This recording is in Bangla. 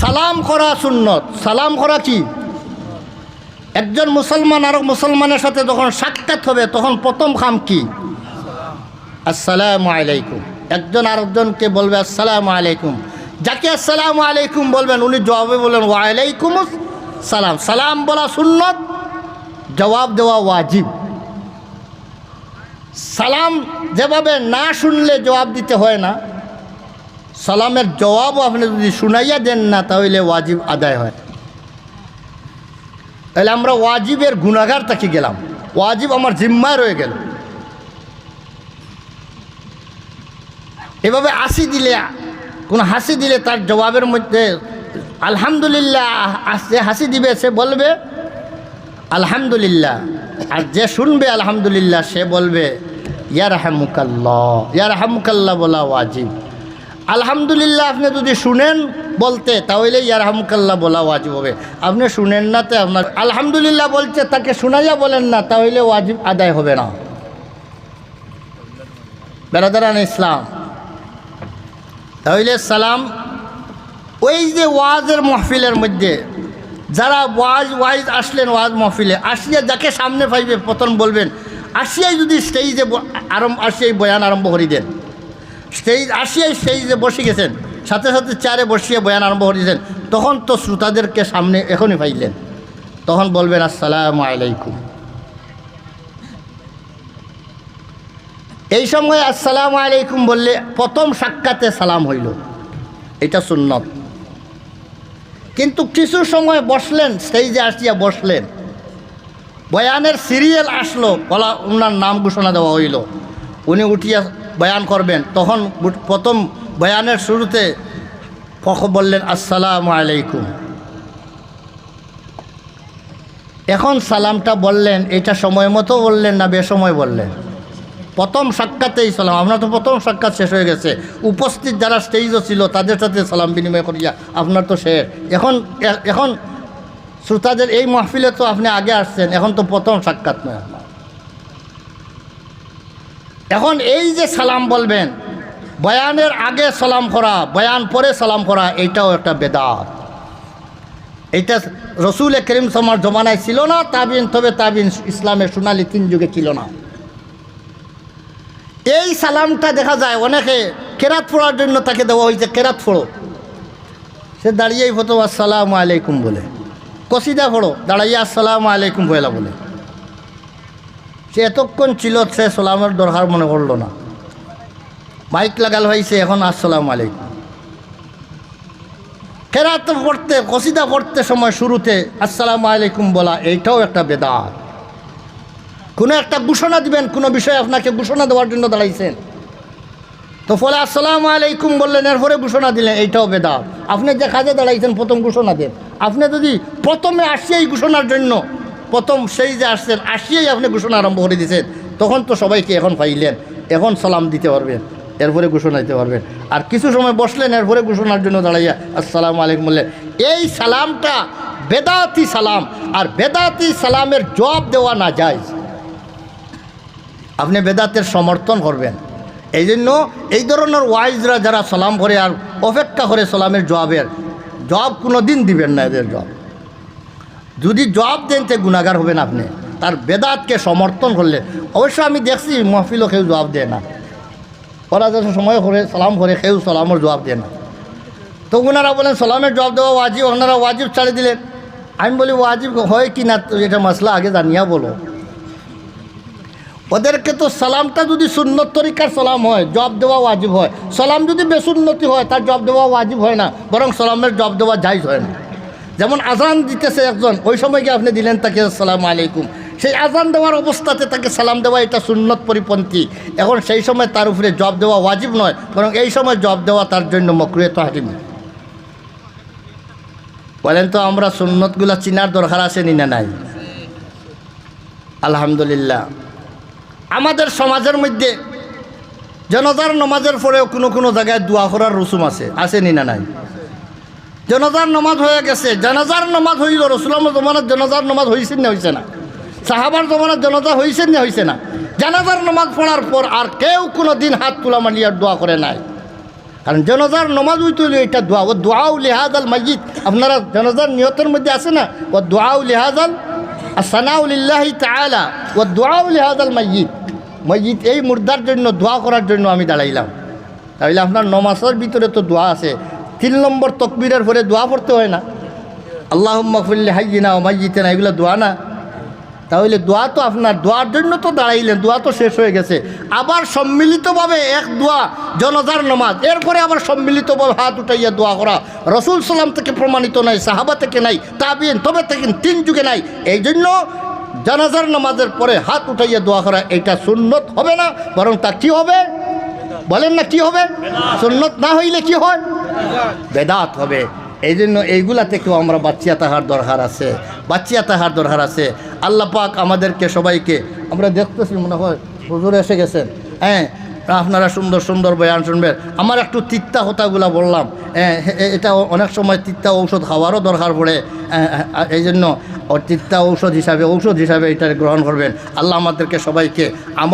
সালাম করা সুন্নত। সালাম করা কি? একজন মুসলমান আর মুসলমানের সাথে যখন সাক্ষাৎ হবে, তখন প্রথম খাম কি? আসসালামু আলাইকুম। একজন আরেকজনকে বলবে, আসসালামু আলাইকুম। যাকে আসসালামু আলাইকুম বলবেন, উনি জবাবে বলবেন ওয়ালাইকুম সালাম। সালাম বলা সুন্নত, জবাব দেওয়া ওয়াজিব। সালাম যেভাবে না শুনলে জবাব দিতে হয় না। সালামের জবাব আপনি যদি শুনাইয়া দেন না, তাহলে ওয়াজিব আদায় হয়। তাহলে আমরা ওয়াজিবের গুণাগার তাকে গেলাম। ওয়াজিব আমার জিম্মায় রয়ে গেল। এভাবে হাসি দিলে, কোনো হাসি দিলে তার জবাবের মধ্যে, আলহামদুলিল্লাহ যে হাসি দিবে, সে বলবে, আলহামদুলিল্লাহ আর যে শুনবে, আলহামদুলিল্লাহ সে বলবে ইয়ার হামুকাল্লাহ ইয়ার হামুকাল্লাহ বলা ওয়াজিব। আলহামদুলিল্লাহ, আপনি যদি শুনেন বলতে তাহলে ইয়ার হামুকাল্লাহ বলা ওয়াজিব হবে। আপনি শুনেন না তো আপনার আলহামদুলিল্লাহ বলছে, তাকে শুনাইয়া বলেন না, তাহলে ওয়াজিব আদায় হবে না। বেড়াদারান ইসলাম, তাহলে সালাম, ওই যে ওয়াজের মহফিলের মধ্যে, যারা ওয়াজ, ওয়াইজ আসলেন ওয়াজ মহফিলে, আসিয়া যাকে সামনে পাইবে প্রথম বলবেন, আসিয়াই যদি স্টেজে আরম্ভ আসিয়াই বয়ান আরম্ভ করি দেন। স্টেজ আসিয়াই স্টেজে বসে গেছেন। সাথে সাথে চারে বসিয়ে বয়ান আরম্ভ করে দিয়েছেন তখন তো শ্রোতাদেরকে সামনে এখনই পাইলেন। তখন বলবেন, আসসালামু আলাইকুম। এই সময় আসসালামু আলাইকুম বললে প্রথম সাক্ষাতে সালাম হইল। এটা সুন্নত। কিন্তু কিছু সময় বসলেন, স্টেজে আসিয়া বসলেন। বয়ানের সিরিয়াল আসলো, বলা ওনার নাম ঘোষণা দেওয়া হইল। উনি উঠিয়া বয়ান করবেন। তখন প্রথম বয়ানের শুরুতে ফখ বললেন, আসসালামু আলাইকুম। এখন সালামটা বললেন, এটা সময় মতো বললেন না বেসময় বললেন। প্রথম সাক্ষাতেই সালাম, আপনার তো প্রথম সাক্ষাৎ শেষ হয়ে গেছে। উপস্থিত যারা স্টেজও ছিল, তাদের সাথে সালাম বিনিময় করিয়া আপনার তো শেষ। এখন এখন শ্রোতাদের এই মাহফিলে তো আপনি আগে আসছেন, এখন তো প্রথম সাক্ষাৎ নয়। এখন এই যে সালাম বলবেন, বয়ানের আগে সালাম করা বয়ান পরে সালাম করা এইটাও একটা বেদাত। এইটা রসুল করিম সমার জমানায় ছিল না, তাবিন তবে তাবিন ইসলামের সোনালি তিন যুগে ছিল না। এই সালামটা দেখা যায়, অনেকে কেরাত ফোড়ার জন্য তাকে দেওয়া হয়েছে, কেরাত ফোড়ো। সে দাঁড়িয়েই ফটো আসসালামু আলাইকুম বলে। কসিদা পড়ো দাঁড়াইয়া আসসালামু আলাইকুম বলে। সে এতক্ষণ ছিল সে সালামের দরকার মনে করল না। বাইক লাগাল হয়েছে, এখন আসসালাম আলাইকুম। কেরাত পড়তে, কসিদা পড়তে সময় শুরুতে আসসালামু আলাইকুম বলা, এইটাও একটা বেদাত। কোনো একটা ঘোষণা দিবেন, কোনো বিষয়ে আপনাকে ঘোষণা দেওয়ার জন্য দাঁড়াইছেন। তো ফলে আসসালামু আলাইকুম বললেন, এরপরে ঘোষণা দিলেন, এইটাও বেদাত। আপনি যে কাজে দাঁড়াইছেন, প্রথম ঘোষণা দেন। আপনি যদি প্রথমে আসছে এই ঘোষণার জন্য প্রথম সেই যে আসছেন, আসিয়াই আপনি ঘোষণা আরম্ভ করে দিয়েছেন, তখন তো সবাইকে এখন পাইলেন, এখন সালাম দিতে পারবেন, এরপরে ঘোষণা দিতে পারবেন। আর কিছু সময় বসলেন, এরপরে ঘোষণার জন্য দাঁড়াইয়া, আসসালামু আলাইকুম বললেন, এই সালামটা বেদাতি সালাম, আর বেদাতি সালামের জবাব দেওয়া না যায়। আপনি বেদাতের সমর্থন করবেন। এই জন্য এই ধরনের ওয়াইজরা যারা সালাম করে আর অপেক্ষা করে সালামের জবাবের, জবাব কোনো দিন দিবেন না এদের জবাব। যদি জবাব দেন তে গুণাগার হবেন আপনি। তার বেদাতকে সমর্থন করলে। অবশ্য আমি দেখছি মহফিলও কেউ জবাব দেয় না। ওরা সময় করে সালাম করে, কেউ সালামের জবাব দেয় না। তো ওনারা বলেন, সালামের জবাব দেওয়া ওয়াজিব। ওনারা ওয়াজিব ছাড়ে দিলেন। আমি বলি, ওয়াজিব হয় কি না? এটা মশলা আগে জানিয়া বলো। ওদেরকে তো সালামটা যদি সুন্নত তরিকার সালাম হয় জব দেওয়া ওয়াজিব হয়। সালাম যদি বেসুন্নতি হয়, তার জব দেওয়া ওয়াজিব হয় না। বরং সালামের জব দেওয়া জায়জ হয় না। যেমন আজান দিতেছে একজন, ওই সময় গিয়ে আপনি দিলেন তাকে আসসালামু আলাইকুম। সেই আজান দেওয়ার অবস্থাতে তাকে সালাম দেওয়া এটা সুন্নত পরিপন্থী। এখন সেই সময় তার উপরে জব দেওয়া ওয়াজিব নয়, বরং এই সময় জব দেওয়া তার জন্য মকরুয়ে তো হাকিম। বলেন তো, আমরা সুন্নতগুলা চিনার দরকার আসেনি না নাই? আলহামদুলিল্লাহ। আমাদের সমাজের মধ্যে জনতার নমাজের পরেও কোনো কোনো জায়গায় দোয়া করার রসুম আছে আসেনি না নাই? জনতার নমাজ হয়ে গেছে। জানাজার নমাজ হইল রসুলামের জমানার জনতার নমাজ হয়েছে না হয়েছে না? সাহাবার জমানার জনতা হয়েছে না হয়েছে না? জানাজার নমাজ পড়ার পর আর কেউ কোনো দিন হাত তোলা মানিয়ার দোয়া করে নাই। কারণ জনজার নমাজ উইতে হইলে এটা দোয়া। ও দোয়াউ লিহাজ আল মাইজিদ আপনারা জনজার নিয়তের মধ্যে আছে না? ও দোয়াউ লিহাজ আল আর সানাউলিল্লাহি তালা ও দোয়াউ লিহাজ আল মাইজিদ মসজিদ এই মুর্দার জন্য, দোয়া করার জন্য আমি দাঁড়াইলাম। তাহলে আপনার নমাজের ভিতরে তো দোয়া আছে। তিন নম্বর তকবিরের পরে দোয়া পড়তে হয় না। আল্লাহ মকফুল্লি হাইজিনা ও মাইজিতে না এগুলো দোয়া না। তাহলে দোয়া তো আপনার, দোয়ার জন্য তো দাঁড়াইলেন, দোয়া তো শেষ হয়ে গেছে। আবার সম্মিলিতভাবে এক দোয়া, জনজার নমাজ, এরপরে আবার সম্মিলিতভাবে হাত উঠাইয়া দোয়া করা। রসুল সালাম থেকে প্রমাণিত নাই, সাহাবা থেকে নাই, তাবিন, তবে থেকে তিন যুগে নাই। এই জন্য জানাজার নামাজের পরে হাত উঠাইয়া দোয়া করা, এটা সুন্নত হবে না, বরং তা কি হবে? বলেন না কি হবে? সুন্নত না হইলে কি হয়? বেদাত হবে। এই জন্য এইগুলা থেকেও আমরা বাচ্চিয়া তাহার দরকার আছে বাচ্চিয়া তাহার দরকার আছে। আল্লাহ পাক আমাদেরকে সবাইকে আমরা দেখতেছি মনে হয় হুজুর এসে গেছেন। হ্যাঁ আপনারা সুন্দর সুন্দর বয়ান শুনবেন। আমার একটু তিত্তা হতাগুলা বললাম। হ্যাঁ এটা অনেক সময় তিত্তা ঔষধ খাওয়ারও দরকার পড়ে। হ্যাঁ, হ্যাঁ, এই জন্য তিত্তা ঔষধ হিসাবে ঔষধ হিসাবে এটা গ্রহণ করবেন। আল্লাহ আমাদেরকে সবাইকে আমল